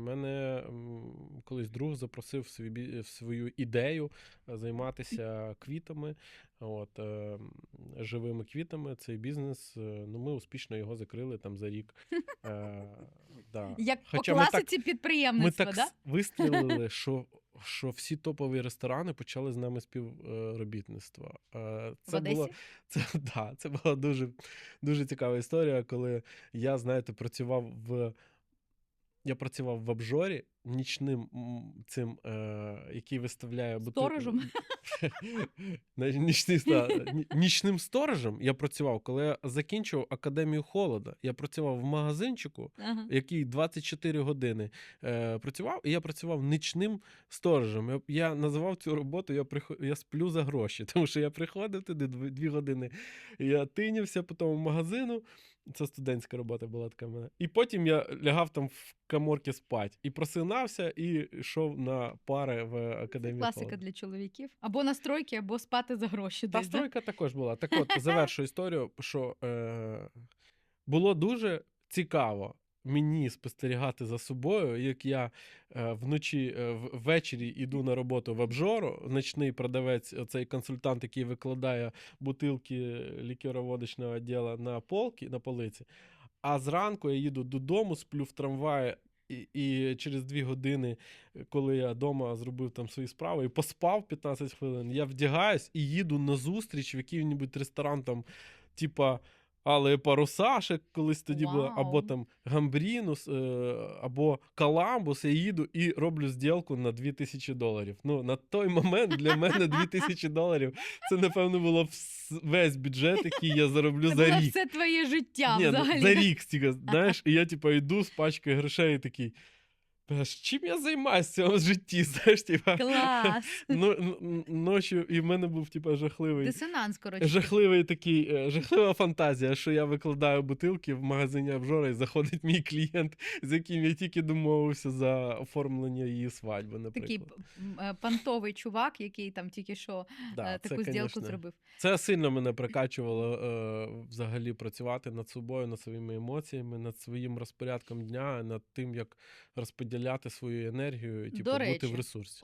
Мене колись друг запросив в, свій, в свою ідею е, займатися квітами, от, е, живими квітами. Цей бізнес. е, Ну, ми успішно його закрили там за рік. Е, да. Як Хоча по ми так- класиці Ми підприємництва, так да? вистрілили, що, що всі топові ресторани почали з нами співробітництво. Е, В Це було це, да, це була дуже, дуже цікава історія, коли я, знаєте, працював в. Я працював в обжорі нічним цим, е, який виставляє бутилки. Сторожем? Нічний, нічним сторожем я працював, коли я закінчував академію холода. Я працював в магазинчику, Ага. який 24 години е, працював, і я працював нічним сторожем. Я, я називав цю роботу я, приход, я сплю за гроші, тому що я приходив туди дві, дві години, я тинявся по тому магазину. Це студентська робота була така в мене. І потім я лягав там в каморки спати і просинався, і йшов на пари в академію. класика холода. для чоловіків. Або настройки, або спати за гроші. Та десь, да? також була. Так от, завершу історію, що е, було дуже цікаво мені спостерігати за собою, як я е, вночі е, ввечері йду на роботу в обжору, ночний продавець, цей консультант, який викладає бутилки лікероводочного відділу на полки, на полиці. А зранку я їду додому, сплю в трамваї. І, через дві години, коли я вдома зробив там свої справи і поспав 15 хвилин, я вдягаюсь і їду на зустріч в який-небудь ресторан, там, типа Але Паруса ще колись тоді Вау. або там Гамбрінус, е, або Каламбус. Я їду і роблю зділку на 2000 доларів. Ну, на той момент для мене 2000 доларів це, напевно, було весь бюджет, який я зароблю Це за було рік. все твоє життя Ні, ну, взагалі. за рік стільки, знаєш, і я типу йду з пачкою грошей і такий. «Бля, ж Чим я займаюся в житті? Знаєш, типа, Клас. ну, ночі, і в мене був типа жахливий. Дисонанс, коротше. Жахливий такий, е, жахлива фантазія, що я викладаю бутилки в магазині обжора, і заходить мій клієнт, з яким я тільки домовився за оформлення її свадьби, наприклад. Такий е, понтовий чувак, який там тільки що Да, е, це, таку зділку зробив. Це сильно мене прикачувало взагалі працювати над собою, над своїми емоціями, над своїм розпорядком дня, над тим, як розподіляти свою енергію типу, До речі, бути в ресурсі.